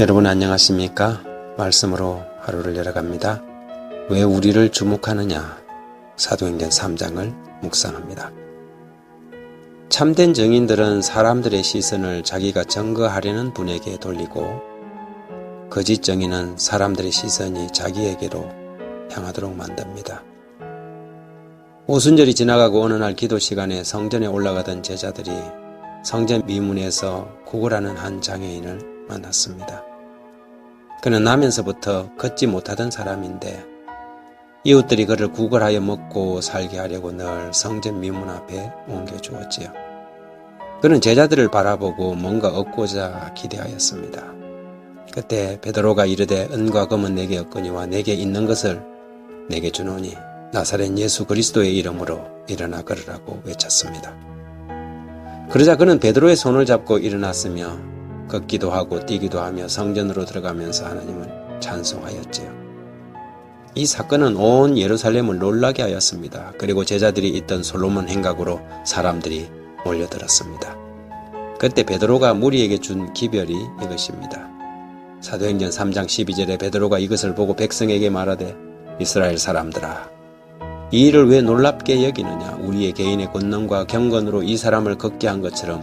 여러분 안녕하십니까? 말씀으로 하루를 열어갑니다. 왜 우리를 주목하느냐? 사도행전 3장을 묵상합니다. 참된 정인들은 사람들의 시선을 자기가 증거하려는 분에게 돌리고 거짓 정인은 사람들의 시선이 자기에게로 향하도록 만듭니다. 오순절이 지나가고 어느 날 기도 시간에 성전에 올라가던 제자들이 성전 미문에서 구걸하는 한 장애인을 만났습니다. 그는 나면서부터 걷지 못하던 사람인데 이웃들이 그를 구걸하여 먹고 살게 하려고 늘 성전 미문 앞에 옮겨주었지요. 그는 제자들을 바라보고 뭔가 얻고자 기대하였습니다. 그때 베드로가 이르되 은과 금은 내게 없거니와 내게 있는 것을 내게 주노니 나사렛 예수 그리스도의 이름으로 일어나 걸으라고 외쳤습니다. 그러자 그는 베드로의 손을 잡고 일어났으며 걷기도 하고 뛰기도 하며 성전으로 들어가면서 하나님을 찬송하였지요. 이 사건은 온 예루살렘을 놀라게 하였습니다. 그리고 제자들이 있던 솔로몬 행각으로 사람들이 몰려들었습니다. 그때 베드로가 무리에게 준 기별이 이것입니다. 사도행전 3장 12절에 베드로가 이것을 보고 백성에게 말하되 이스라엘 사람들아 이 일을 왜 놀랍게 여기느냐 우리의 개인의 권능과 경건으로 이 사람을 걷게 한 것처럼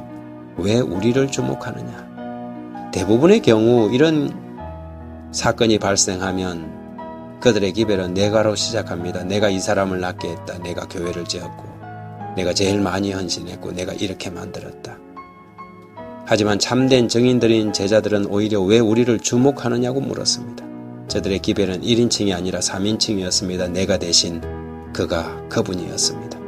왜 우리를 주목하느냐 대부분의 경우 이런 사건이 발생하면 그들의 기별은 내가로 시작합니다. 내가 이 사람을 낳게 했다. 내가 교회를 지었고 내가 제일 많이 헌신했고 내가 이렇게 만들었다. 하지만 참된 정인들인 제자들은 오히려 왜 우리를 주목하느냐고 물었습니다. 저들의 기별은 1인칭이 아니라 3인칭이었습니다. 내가 대신 그가 그분이었습니다.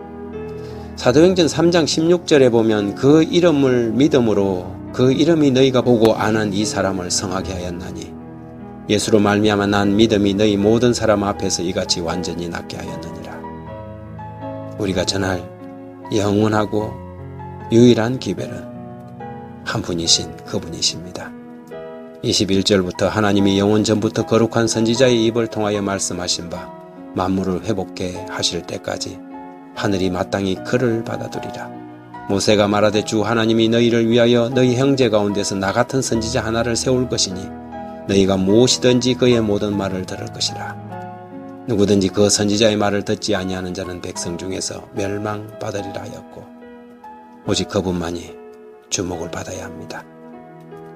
사도행전 3장 16절에 보면 그 이름을 믿음으로 그 이름이 너희가 보고 아는 이 사람을 성하게 하였나니 예수로 말미암아 난 믿음이 너희 모든 사람 앞에서 이같이 완전히 낫게 하였느니라. 우리가 전할 영원하고 유일한 기별은 한 분이신 그분이십니다. 21절부터 하나님이 영원 전부터 거룩한 선지자의 입을 통하여 말씀하신 바 만물을 회복해 하실 때까지 하늘이 마땅히 그를 받아두리라. 모세가 말하되 주 하나님이 너희를 위하여 너희 형제 가운데서 나 같은 선지자 하나를 세울 것이니 너희가 무엇이든지 그의 모든 말을 들을 것이라. 누구든지 그 선지자의 말을 듣지 아니하는 자는 백성 중에서 멸망받으리라 하였고 오직 그분만이 주목을 받아야 합니다.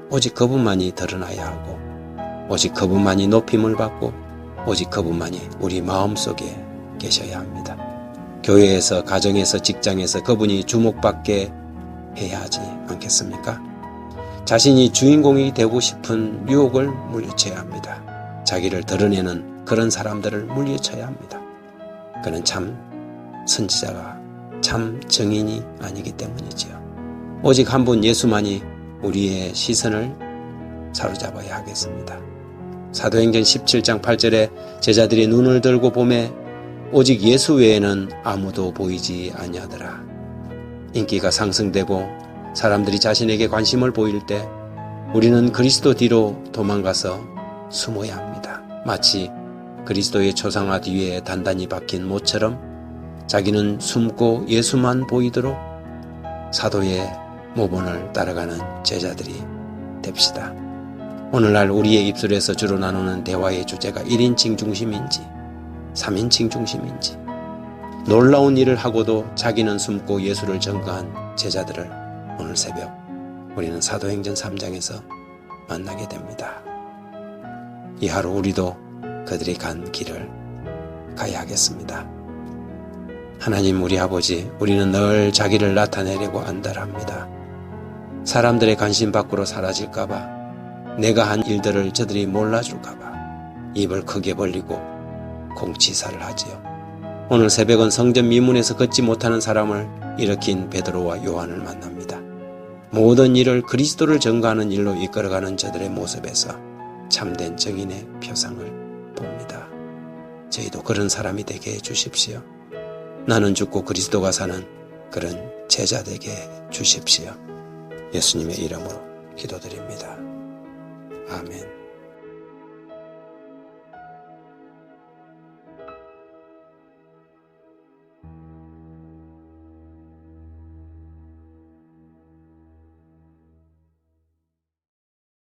오직 그분만이 드러나야 하고 오직 그분만이 높임을 받고 오직 그분만이 우리 마음속에 계셔야 합니다. 교회에서 가정에서 직장에서 그분이 주목받게 해야 하지 않겠습니까? 자신이 주인공이 되고 싶은 유혹을 물리쳐야 합니다. 자기를 드러내는 그런 사람들을 물리쳐야 합니다. 그는 참 선지자가 참 정인이 아니기 때문이지요. 오직 한 분 예수만이 우리의 시선을 사로잡아야 하겠습니다. 사도행전 17장 8절에 제자들이 눈을 들고 봄에 오직 예수 외에는 아무도 보이지 아니하더라. 인기가 상승되고 사람들이 자신에게 관심을 보일 때 우리는 그리스도 뒤로 도망가서 숨어야 합니다. 마치 그리스도의 초상화 뒤에 단단히 박힌 모처럼 자기는 숨고 예수만 보이도록 사도의 모본을 따라가는 제자들이 됩시다. 오늘날 우리의 입술에서 주로 나누는 대화의 주제가 1인칭 중심인지 3인칭 중심인지 놀라운 일을 하고도 자기는 숨고 예수를 전거한 제자들을 오늘 새벽 우리는 사도행전 3장에서 만나게 됩니다. 이 하루 우리도 그들이 간 길을 가야 하겠습니다. 하나님 우리 아버지 우리는 늘 자기를 나타내려고 안달합니다. 사람들의 관심 밖으로 사라질까봐 내가 한 일들을 저들이 몰라줄까봐 입을 크게 벌리고 공치사를 하지요. 오늘 새벽은 성전 미문에서 걷지 못하는 사람을 일으킨 베드로와 요한을 만납니다. 모든 일을 그리스도를 전가하는 일로 이끌어가는 저들의 모습에서 참된 정인의 표상을 봅니다. 저희도 그런 사람이 되게 해주십시오. 나는 죽고 그리스도가 사는 그런 제자 되게 주십시오. 예수님의 이름으로 기도드립니다. 아멘.